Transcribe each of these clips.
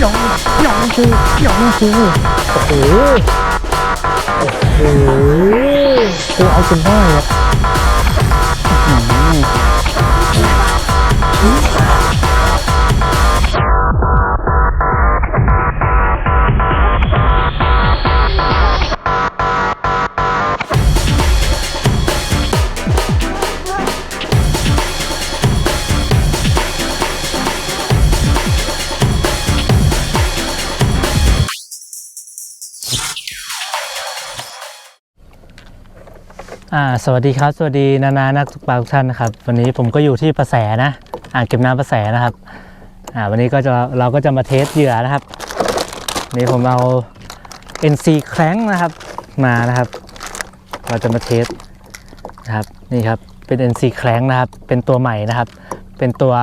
หยองหยองชูหยองชูโอ้โหโอ้โหคือเอาจนได้อะ อ่าสวัสดีครับ สวัสดีนานานักตกปลาทุกท่านนะครับ วันนี้ผมก็อยู่ที่ประแสนะอ่างเก็บน้ำประแสนะครับอ่าวันนี้ก็จะเราก็จะมาเทสเหยื่อนะครับวันนี้ผมเอา NC แคร้งนะครับมานะครับ เราจะมาเทสนะครับนี่ครับเป็น NC แคร้งนะครับ เป็นตัวใหม่นะครับ เป็นตัว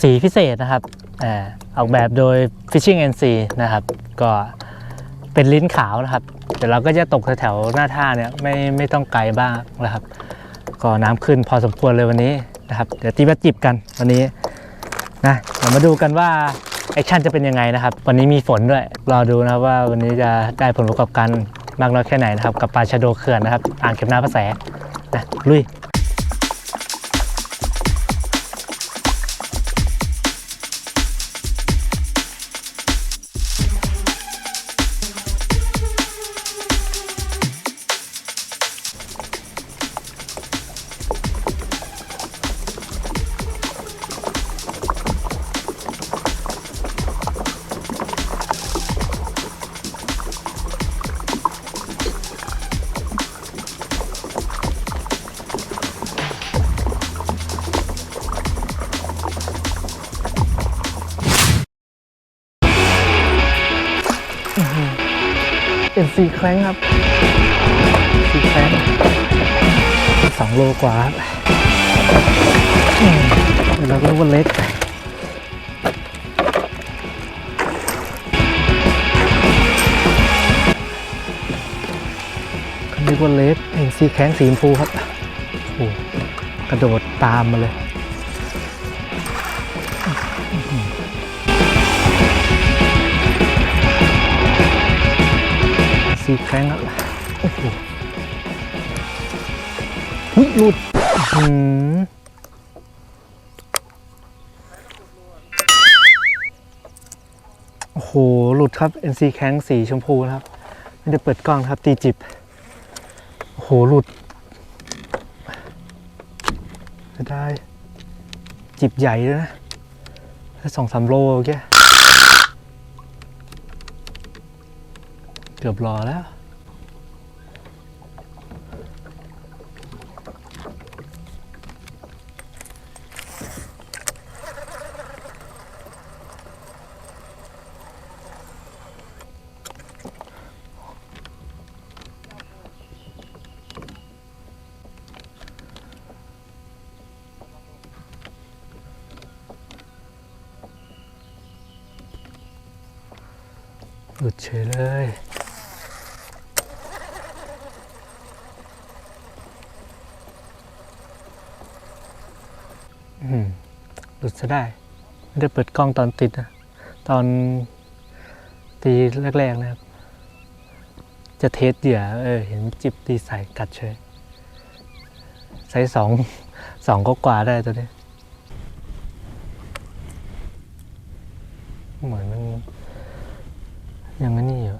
สีพิเศษนะครับอ่าออกแบบโดย Fishing NC นะครับ ก็ เป็นลิ้นขาวนะครับเดี๋ยวเราก็จะตกแถวหน้าท่าเนี่ยไม่ไม่ต้องไกลบ้างนะครับ ก็น้ำขึ้นพอสมควรเลยวันนี้นะครับ เดี๋ยวตีบัจิบกันวันนี้นะเดี๋ยวมาดูกันว่าแอคชั่นจะเป็นยังไงนะครับ วันนี้มีฝนด้วย รอดูนะครับว่าวันนี้จะได้ผลประกอบการมากน้อยแค่ไหนนะครับ กับปลาชะโดเขื่อนนะครับ อ่างเก็บน้ำประแสนะลุย สี่แคร้งครับสี่แคร้งสองโลกว่าเราก็รู้ว่าเล็กเขาเรียกว่าเล็กเห็นสีแข้งสีชมพูครับโอ้กระโดดตามมาเลย สีแข้งครับโอ้โหหุ้ยหลุดอื้อหือโอ้โห หลุดครับ NC แข้งสีชมพูนะครับ ไม่ได้เปิดกล้องนะครับ ตีจิบ โอ้โห หลุด จะได้ จิบใหญ่ด้วยนะแค่สองสามโลเมื่อกี้ เกือบรอแล้ว หลุดซะได้ ไม่ได้เปิดกล้องตอนติดนะตอนตีแรกๆนะครับ จะเทสเหยื่อเออเห็นจิบตีใส่กัดเฉยไซส์สองสองก็กว่าได้ตัวนี้ เหมือนมันยังไงนี่อยู่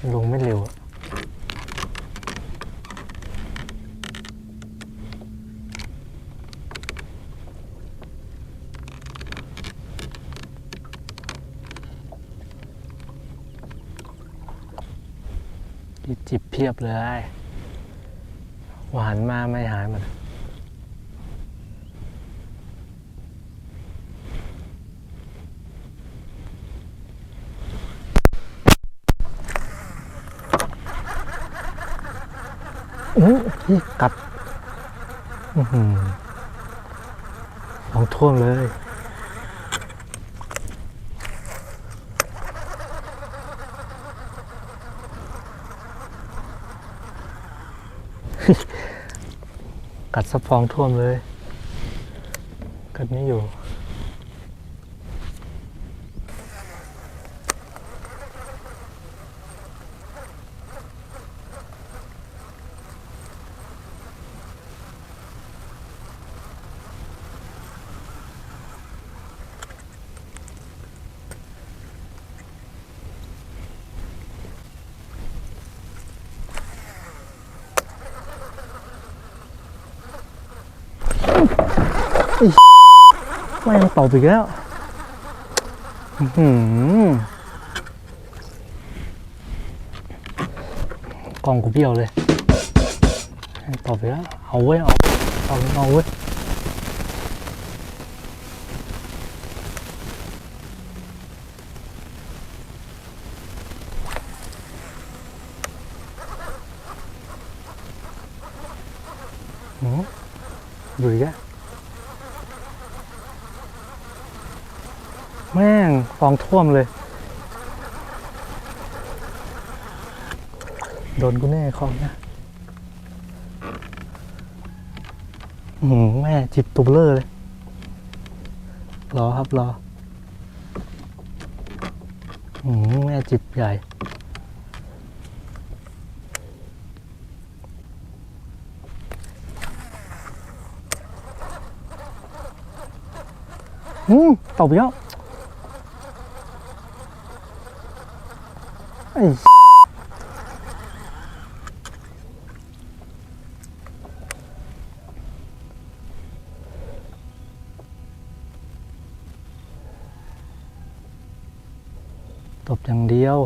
อลงไม่เร็วอะ จิบเพียบเลย หวานมาไม่หายหมดอื้อพี่กัด อื้อหือลองท่วมเลย กัดสะพองท่วมเลย กัดไม่อยู่ ไม่งตบอีกแล้วหือกล่องกูเบี้ยวเลยตบอีกแล้ว เอาไว้เอาเอาเอาไว้ย หืมอยู่อีกแล้ว แม่งฟองท่วมเลย โดนกูแน่คอมนะอื้อหืมแม่จิบตุบเลอร์เลย รอครับรออื้อหืมแม่จิบใหญ่ อืมตบอีกแล้วไอ้ ตบอย่างเดียว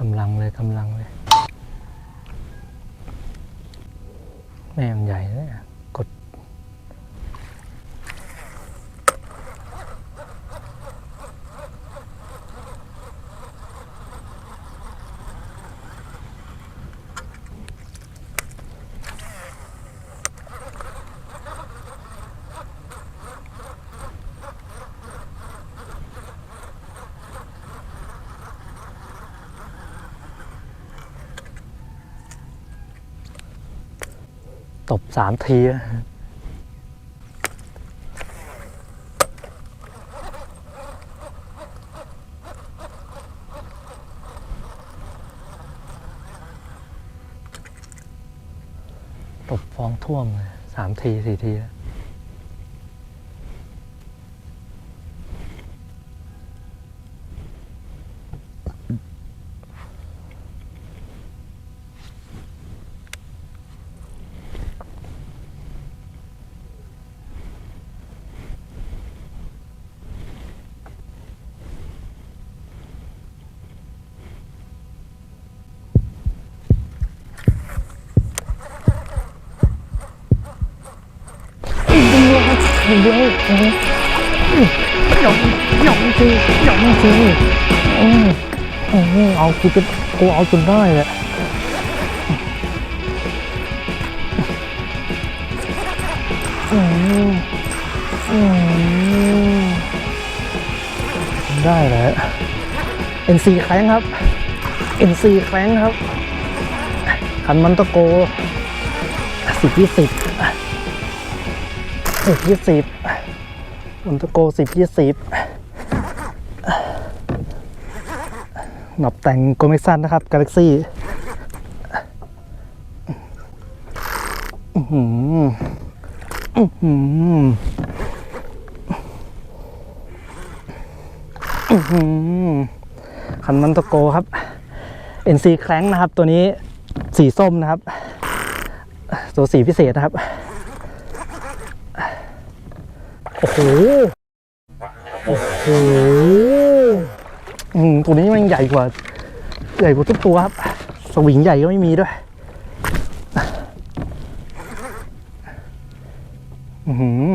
กำลังเลยกำลังเลย แม่งใหญ่เลยอะกด ตบสามทีตบฟองท่วมสามทีสี่ทีแล้ว เดียวหยองหยองจริงหยองจริอืมอืมเอากูจะกูเอาจนได้แหละอืมอืมได้แล้ว NC แคร้งครับ NC แคร้งครับคันมันตะโกสิบยี่สิบ สิบยี่สิบอุนตะโกสิบยี่สิบหนับแต่งโกเม็กซันนะครับกาแล็กซี่อื้อหืออื้อหืออื้อหือคันมันตะโกครับ NC แคร้งนะครับ ตัวนี้สีส้มนะครับ ตัวสีพิเศษนะครับ โอ้โห โอ้โหอืมตัวนี้มันใหญ่กว่า ใหญ่กว่าทุกตัวครับ สวิงใหญ่ก็ไม่มีด้วย อือหือ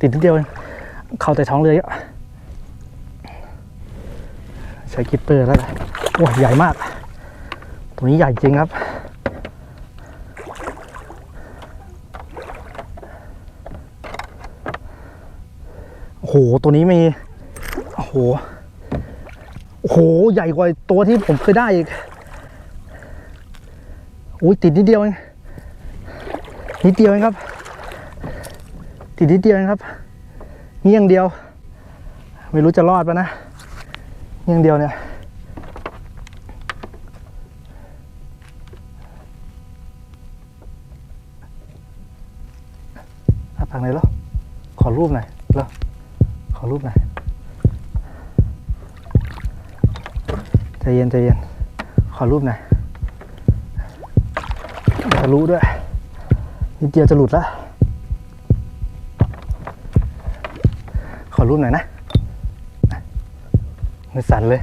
ติดนิดเดียวเองเข้าแต่ท้องเรือเยอะใช้กิปเปอร์แล้วแหละโอ้ยใหญ่มาก ตัวนี้ใหญ่จริงครับ โอ้โห ตัวนี้มี โอ้โห โอ้โห ใหญ่กว่าตัวที่ผมเคยได้อีกอุ้ยติดนิดเดียวเอง นิดเดียวเองครับ ติดนิดเดียวเองครับนี่อย่างเดียว ไม่รู้จะรอดปะนะอย่างเดียวเนี่ยอะพักไหนแล้วขอรูปหน่อยแล้ว ขอรูปหน่อยใจเย็นใจเย็น ขอรูปหน่อยทะลุด้วยนิดเดียวจะหลุดแล้ว ขอรูปหน่อยนะมือสั่นเลย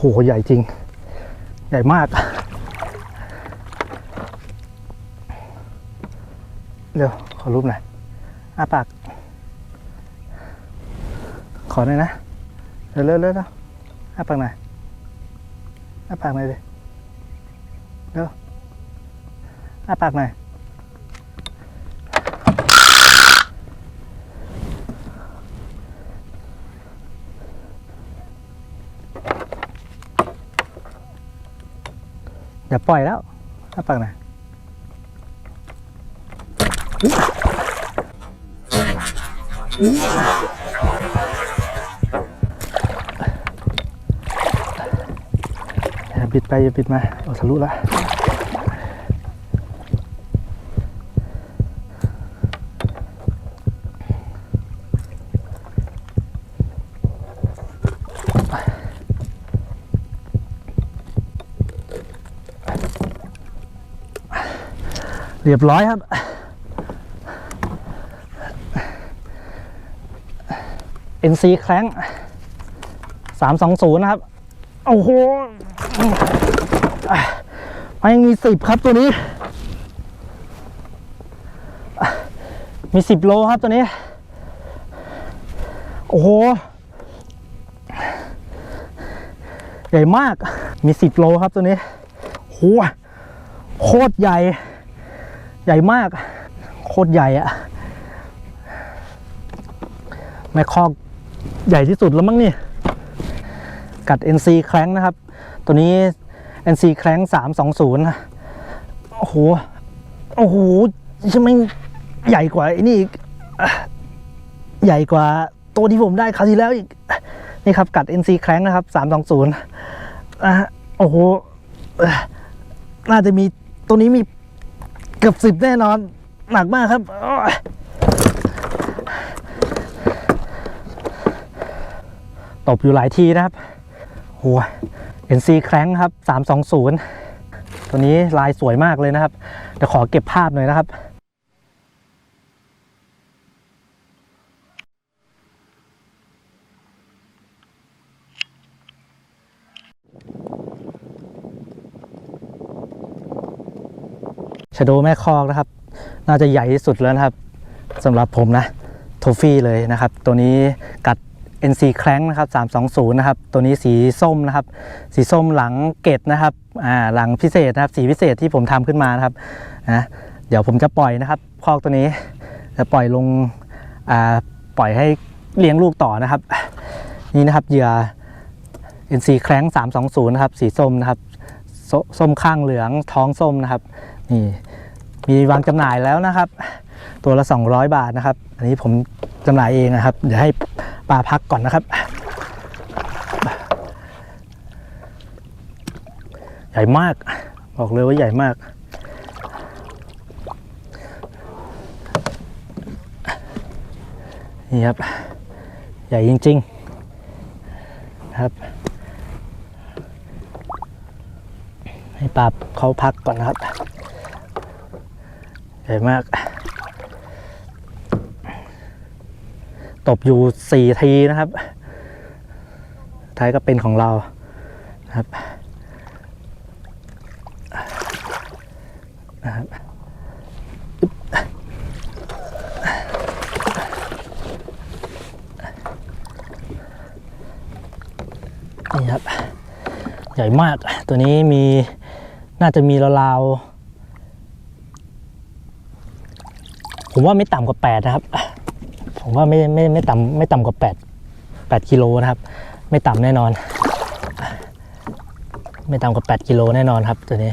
โอ้โหใหญ่จริง ใหญ่มาก เร็ว ขอรูปหน่อยอ้าปาก ขอหน่อยนะ เร็วเร็วเร็วเร็วอ้าปากหน่อยอ้าปากหน่อยดิเร็วอ้าปากหน่อย อย่าปล่อยแล้วถ้าปากน่อยอย่าบิดไปอย่าบิดมาเอาทะลุละ เรียบร้อยครับ NC แคร้งสามสองศูนย์นะครับ โอ้โหมันยังมีสิบครับตัวนี้ มีสิบโลครับตัวนี้ โอ้โห ใหญ่มาก มีสิบโลครับตัวนี้โหโคตรใหญ่ ใหญ่มาก โคตรใหญ่อะแม่คอกใหญ่ที่สุดแล้วมั้งนี่ กัด NC แคร้งนะครับ ตัวนี้ NC แคร้ง320นะโอ้โห โอ้โหใช่ไหมใหญ่กว่าไอ้นี่อีก ใหญ่กว่าตัวที่ผมได้คราวที่แล้วอีก นี่ครับกัด NC แคร้งนะครับ 320อะโอ้โห น่าจะมีตัวนี้มี เกือบสิบแน่นอน หนักมากครับ ตบอยู่หลายทีนะครับโอ้ย NC แคร้งครับ 320 ตัวนี้ลายสวยมากเลยนะครับเดี๋ยวขอเก็บภาพหน่อยนะครับ ชโดแม่คอกนะครับ น่าจะใหญ่ที่สุดแล้วนะครับสำหรับผมนะโทฟี่เลยนะครับ ตัวนี้กัด NC แคร้งนะครับ320 นะครับ ตัวนี้สีส้มนะครับ สีส้มหลังเกตนะครับอ่าหลังพิเศษนะครับ สีพิเศษที่ผมทำขึ้นมานะครับนะเดี๋ยวผมจะปล่อยนะครับคอกตัวนี้จะปล่อยลงอ่าปล่อยให้เลี้ยงลูกต่อนะครับ นี่นะครับเหยื่อ NC แคร้ง320 นะครับ สีส้มนะครับ ส้มข้างเหลืองท้องส้มนะครับ นี่ มีวางจำหน่ายแล้วนะครับ ตัวละ 200 บาทนะครับ อันนี้ผมจำหน่ายเองนะครับ เดี๋ยวให้ปลาพักก่อนนะครับ ใหญ่มาก บอกเลยว่าใหญ่มากนี่ครับ ใหญ่จริงๆนะครับ ให้ปลาเขาพักก่อนนะครับ ใหญ่มาก ตบอยู่สี่ทีนะครับ ท้ายก็เป็นของเรานะครับนะครับนี่ครับ ใหญ่มากตัวนี้มีน่าจะมีราวๆ ผมว่าไม่ต่ำกว่าแปดนะครับ ผมว่าไม่ไม่ไม่ต่ำไม่ต่ำกว่าแปดแปดกิโลนะครับ ไม่ต่ำแน่นอน ไม่ต่ำกว่า 8กิโลแน่นอนครับตัวนี้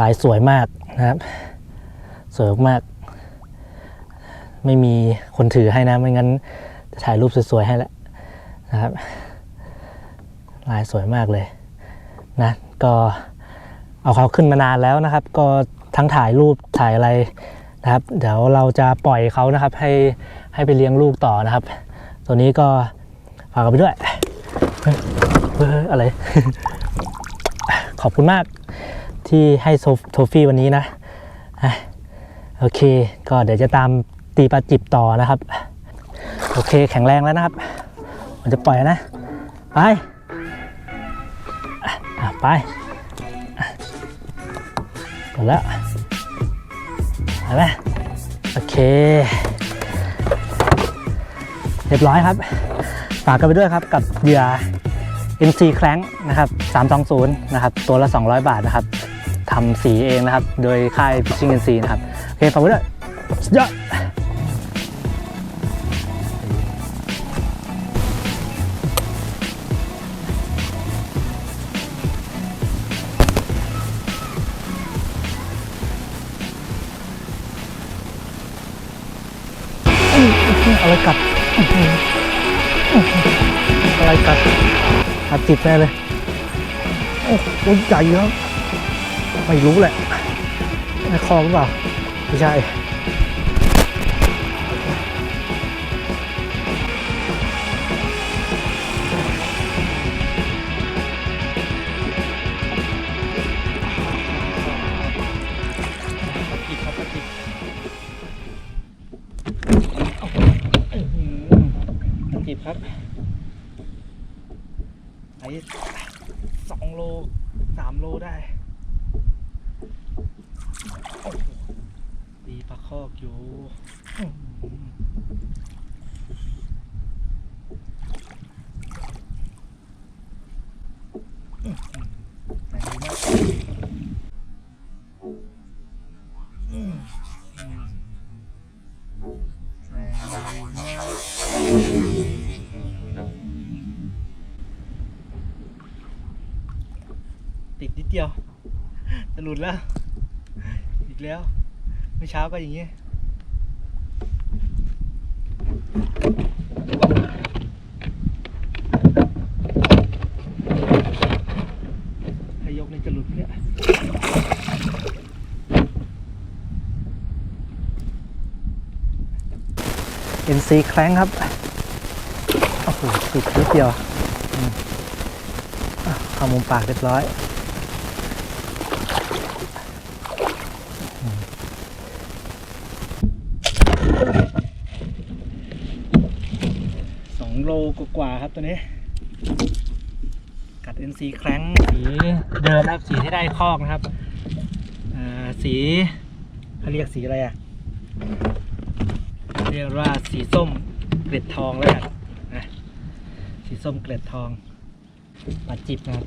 ลายสวยมากนะครับ สวยมาก ไม่มีคนถือให้นะไม่งั้นจะถ่ายรูปสวยๆให้แล้วนะครับ ลายสวยมากเลยนะก็เอาเขาขึ้นมานานแล้วนะครับ ก็ทั้งถ่ายรูปถ่ายอะไร นะครับ เดี๋ยวเราจะปล่อยเขานะครับ ให้ให้ไปเลี้ยงลูกต่อนะครับ ตัวนี้ก็ฝากกันไปด้วยอะไร ขอบคุณมากที่ให้โซโทฟี่วันนี้นะโอเค ก็เดี๋ยวจะตามตีปลาจิบต่อนะครับ โอเคแข็งแรงแล้วนะครับมันจะปล่อยนะ ไปอะไปหมดแล้ว ไปไหมโอเค เรียบร้อยครับ ฝากกันไปด้วยครับกับเหยื่อ MC แคร้งนะครับ320นะครับ ตัวละ 200 บาทนะครับทำสีเองนะครับ โดยค่าย Fishing NC นะครับ โอเคฝากไว้ด้วยสุดยอด อะไรกัดอะไรกัดอัดติดแน่เลย โอ้โหใหญ่ครับไม่รู้แหละในคอหรือเปล่า ไม่ใช่ ติดนิดเดียวจะหลุดแล้ว อีกแล้วเมื่อเช้าก็อย่างนี้ถ้ายกนี่จะหลุดเนี่ย NC แคร้งครับ โอ้โหติดนิดเดียวอืมอะเข้ามุมปากเรียบร้อย สองโล กว่าครับตัวนี้ กัด NC แคร้งสีเดิมนะครับสีที่ได้คอกนะครับสีเขาเรียกสีอะไรอะ เรียกว่าสีส้มเกล็ดทองแล้วกันนะสีส้มเกล็ดทองปัดจิบนะครับ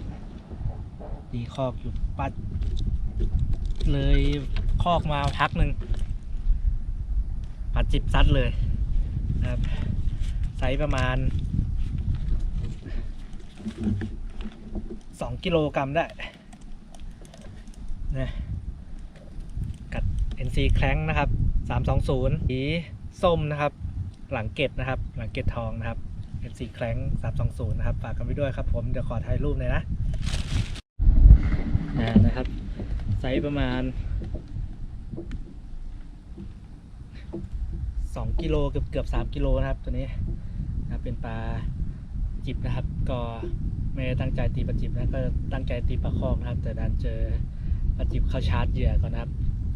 ดีคอกอยู่ปัด เลยคอกมาพักหนึ่งปัดจิบซัดเลยนะครับไซส์ประมาณ 2กิโลกรัมได้นะกัด NC แคร้งนะครับ320สีส้มนะครับ หลังเกตนะครับ หลังเกตทองนะครับ NC แคร้ง320นะครับฝากกันไปด้วยครับ ผมเดี๋ยวขอถ่ายรูปหน่อยนะอ่านะครับไซส์ประมาณ2กิโลเกือบเกือบ3กิโลนะครับตัวนี้นะเป็นปลา จิบนะครับ ก็ไม่ได้ตั้งใจตีปลาจิบนะก็ตั้งใจตีปลาคอกนะครับ แต่ดันเจอปลาจิบเข้าชาร์จเหยื่อก่อนนะครับ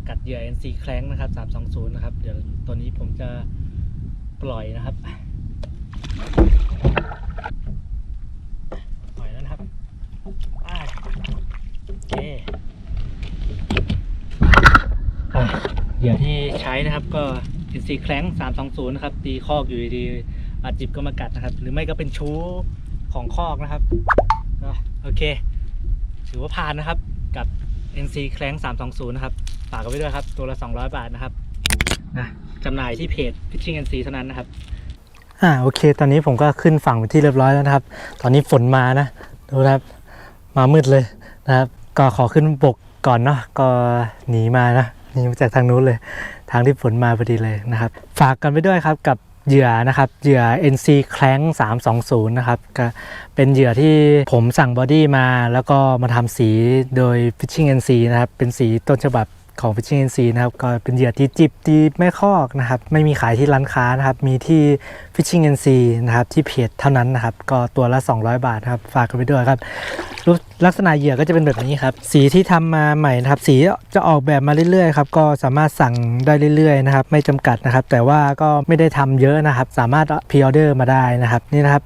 กัดเหยื่อ NC แคร้งนะครับ320นะครับ เดี๋ยวตัวนี้ผมจะปล่อยนะครับปล่อยแล้วนะครับโอเคอะเหยื่อที่ใช้นะครับก็ NC แคร้ง320นะครับตีคอกอยู่ดีๆาจิบก็มากัดนะครับ หรือไม่ก็เป็นชู้ของคอกนะครับก็โอเค ถือว่าผ่านนะครับกับ NC แคร้ง320 นะครับฝากกันไว้ด้วยครับ ตัวละ 200 บาทนะครับนะจำหน่ายที่เพจ Fishing NC เท่านั้นนะครับ อ่าโอเค ตอนนี้ผมก็ขึ้นฝั่งเป็นที่เรียบร้อยแล้วนะครับ ตอนนี้ฝนมานะดูนะครับ มามืดเลยนะครับ ก็ขอขึ้นบกก่อนเนาะก็หนีมานะหนีมาจากทางนู้นเลย ทางที่ฝนมาพอดีเลยนะครับ ฝากกันไปด้วยครับกับ เหยื่อนะครับเหยื่อ NC Clank 320 นะครับก็เป็นเหยื่อที่ผมสั่งบอดี้มา แล้วก็มาทำสีโดย Fishing NC นะครับ เป็นสีต้นฉบับของ Fishing NC นะครับ ก็เป็นเหยื่อที่จิบตีไม่คอกนะครับ ไม่มีขายที่ร้านค้านะครับ มีที่ Fishing NC นะครับ ที่เพจเท่านั้นนะครับ ก็ตัวละ 200 บาทครับ ฝากกันไปด้วยครับ รูปลักษณะเหยื่อก็จะเป็นแบบนี้ครับ สีที่ทำมาใหม่นะครับ สีจะออกแบบมาเรื่อยๆครับ ก็สามารถสั่งได้เรื่อยๆนะครับ ไม่จำกัดนะครับ แต่ว่าก็ไม่ได้ทำเยอะนะครับ สามารถพ r ออเดอร์มาได้นะครับ นี่นะครับ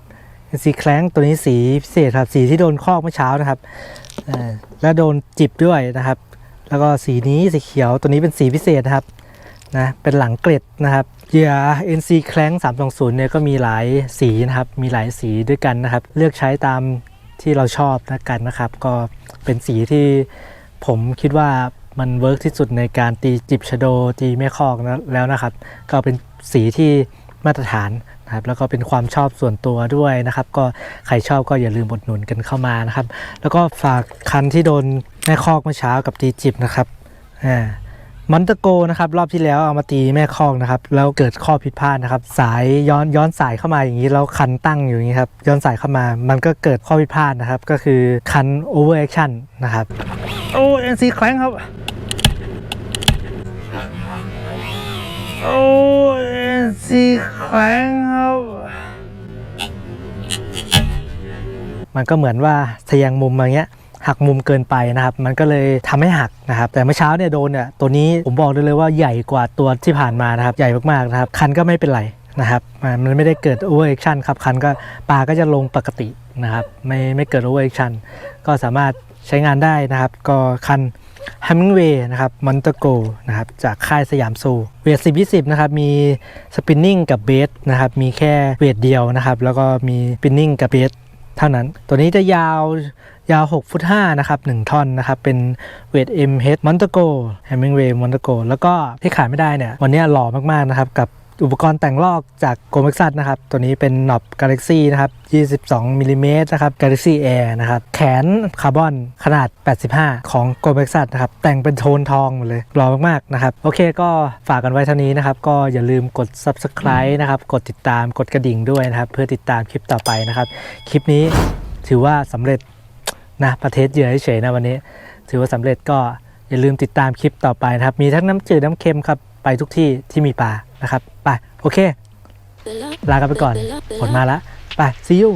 สีแคล้งตัวนี้สีพิเศษครับ สีที่โดนคอกเมื่อเช้านะครับแล้วโดนจิบด้วยนะครับ แล้วก็สีนี้สีเขียวตัวนี้เป็นสีพิเศษนะครับนะเป็นหลังเกล็ดนะครับเหยื่อ NC Clank 320เนี่ยก็มีหลายสีนะครับ มีหลายสีด้วยกันนะครับ เลือกใช้ตาม ที่เราชอบนะกันนะครับ ก็เป็นสีที่ผมคิดว่ามันเวิร์กที่สุดในการตีจิบชโดตีแม่คอกนะแล้วนะครับ ก็เป็นสีที่มาตรฐานนะครับแล้วก็เป็นความชอบส่วนตัวด้วยนะครับ ก็ใครชอบก็อย่าลืมบดหนุนกันเข้ามานะครับ แล้วก็ฝากคันที่โดนแม่คอกเมื่อเช้ากับตีจิบนะครับอ่า มอนเตโกนะครับรอบที่แล้วเอามาตีแม่คอกนะครับแล้วเกิดข้อผิดพลาดนะครับ สายย้อนย้อนสายเข้ามาอย่างนี้แล้วคันตั้งอยู่อย่างนี้ครับย้อนสายเข้ามา มันก็เกิดข้อผิดพลาดนะครับ ก็คือคันโอเวอร์แอคชั่นนะครับโอ้เอ็นซีแคลงครับโอ้เอ็นซีแคลงครับมันก็เหมือนว่าทะแยงมุมมาอย่างเงี้ย หักมุมเกินไปนะครับ มันก็เลยทำให้หักนะครับ แต่เมื่อเช้าเนี่ยโดนเนี่ยตัวนี้ผมบอกได้เลยว่าใหญ่กว่าตัวที่ผ่านมานะครับ ใหญ่มากๆนะครับ คันก็ไม่เป็นไรนะครับ มันไม่ได้เกิดโอเวอร์แอคชั่นครับ คันก็ปลาก็จะลงปกตินะครับ ไม่ไม่เกิดโอเวอร์แอคชั่นก็สามารถใช้งานได้นะครับ ก็คัน h ฮมมิงเวย์นะครับมอนเตโกนะครับจากค่ายสยามซูเวท10 20นะครับมีสปินนิ่งกับเบสนะครับมีแค่เวทเดียวนะครับ แล้วก็มีสปินนิ่งกับเบสเท่านั้น ตัวนี้จะยาว ยาว 6 ฟุต 5 นะครับ 1 ท่อนนะครับ เป็นเวท MH m o n t e g o Hemingway m o n t e g o แล้วก็ที่ขายไม่ได้เนี่ย วันนี้หล่อมาก ๆ นะครับ กับอุปกรณ์แต่งลอกจาก g o m e x ั s นะครับ ตัวนี้เป็นหนอบ Galaxy นะครับ 22มิลลิเมตรนะครับ Galaxy Air นะครับ แขนคาร์บอนขนาด 85 ของ g o m e x ั s นะครับ แต่งเป็นโทนทองหมดเลยหล่อมากๆนะครับ โอเคก็ฝากกันไว้เท่านี้นะครับ ก็อย่าลืมกด subscribe นะครับ กดติดตามกดกระดิ่งด้วยนะครับ เพื่อติดตามคลิปต่อไปนะครับ คลิปนี้ถือว่าสำเร็จ นะประเทศเยือเฉยๆนะวันนี้ ถือว่าสำเร็จก็อย่าลืมติดตามคลิปต่อไปนะครับ มีทั้งน้ำจืดน้ำเค็มครับ ไปทุกที่ที่มีปลานะครับ ไป โอเค ลากันไปก่อนผลมาแล้วไป see you